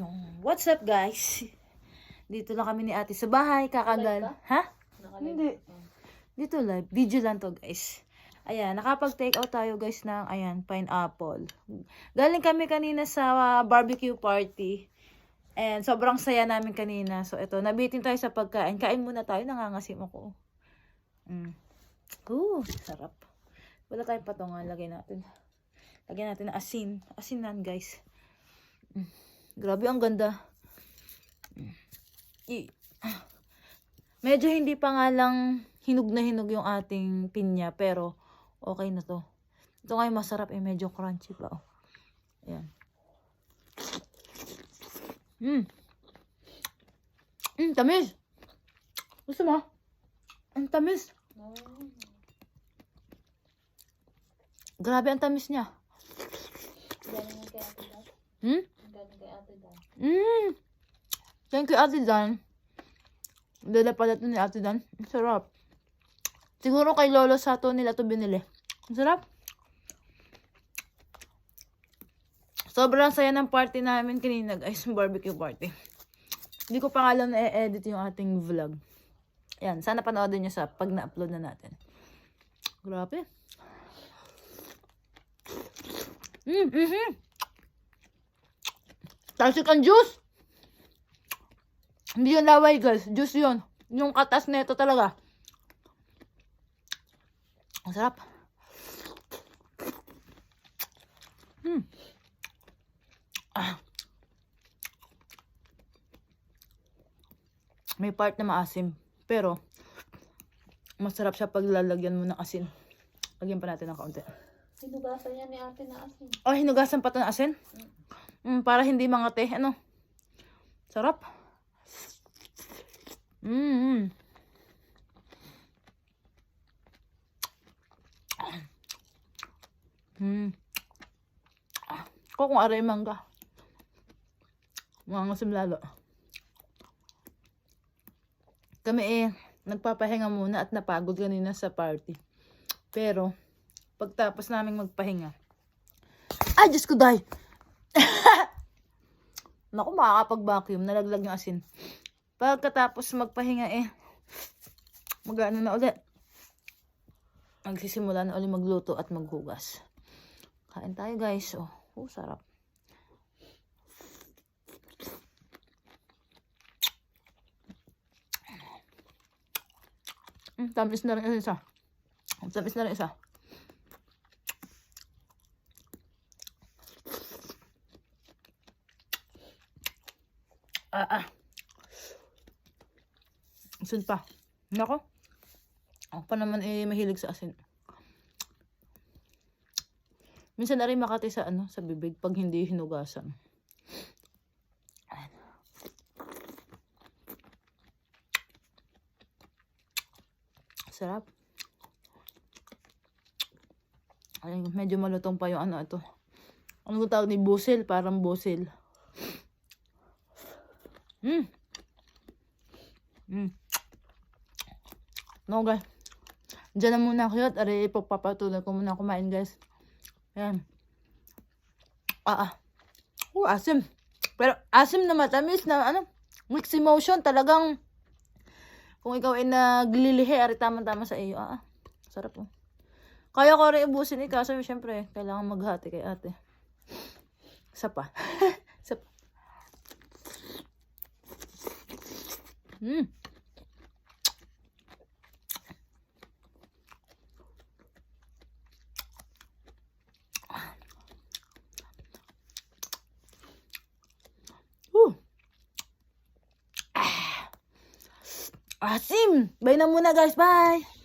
Yung, what's up guys? Dito lang kami ni ate sa bahay, kakagal. Ha? Hindi. Dito live. Video lang to guys. Ayan, nakapag-take out tayo guys ng, ayan, pineapple. Galing kami kanina sa barbecue party. And sobrang saya namin kanina. So ito, nabitin tayo sa pagkain. Kain muna tayo, nangangasim ako. Mm. Ooh, sarap. Wala tayong patungan, lagay natin. Lagyan natin ng asin. Asinan guys. Mm. Grabe, ang ganda. I- Medyo hindi pa nga lang hinog na hinog yung ating pinya, pero okay na to. Ito nga yung masarap eh, medyo crunchy pa. Oh. Ayan. Mm. Mm, tamis. Gusto mo? Ang tamis. Grabe ang tamis niya. Hmm? Galing kay Ate Dan. Mm. Thank you, Ate Dan. Dala pala ito ni Ate Dan. Sarap. Siguro kay Lolo Sato nila to binili. Sarap. Sobrang saya ng party namin kanina guys, barbecue party. Hindi ko pa alam na i-edit yung ating vlog. Yan, sana panoorin nyo sa pag na-upload na natin. Grabe. Mm, mm-hmm. Talsik ang juice. Hindi yun laway, guys. Juice yun. Yung katas nito talaga. Ang sarap. Hmm. Ah. May part na maasim. Pero, masarap siya pag lalagyan mo ng asin. Lagyan pa natin ng kaunti. Sinugasan niya ni Ate na asin. Oh, hinugasan pa ito ng asin? Mm, para hindi mangate. Ano? Sarap. Mm. Mm. Ko kung aray mangga. Mga ngasim lalo. Kami eh, nagpapahinga muna at napagod kanina sa party. Pero, pagtapos naming magpahinga, ay, Diyos ko, day! Naku, makakapag-vacuum. Nalaglag yung asin. Pagkatapos magpahinga eh, mag-ano na ulit. Magsisimula na ulit magluto at maghugas. Kain tayo guys. Oh, oh sarap. Mm, tamis na rin isa. Tamis na rin isa. Ah, ah. Asin pa. Nako. Ako pa naman eh mahilig sa asin. Minsan na rin makati sa ano, sa bibig pag hindi hinugasan. Sarap. Ay, medyo malutong pa yung ano ito. Ano tawag ni busil? Parang busil. Mm. Mm. No, guys. Diyan na muna ako yun. Ari, ipagpapatuloy ko muna kumain, guys. Ayan. Ah, ah. Oh, asim. Pero, asim na matamis na, ano, mixed emotion. Talagang, kung ikaw ay naglilihi, ari tama-tama sa iyo. Ah, ah. Sarap po. Kaya ko rin ubusin eh. Kaso, syempre, kailangan maghati kay ate. Isa pa. Mm. Ah. Asim! Bye na muna guys. Bye!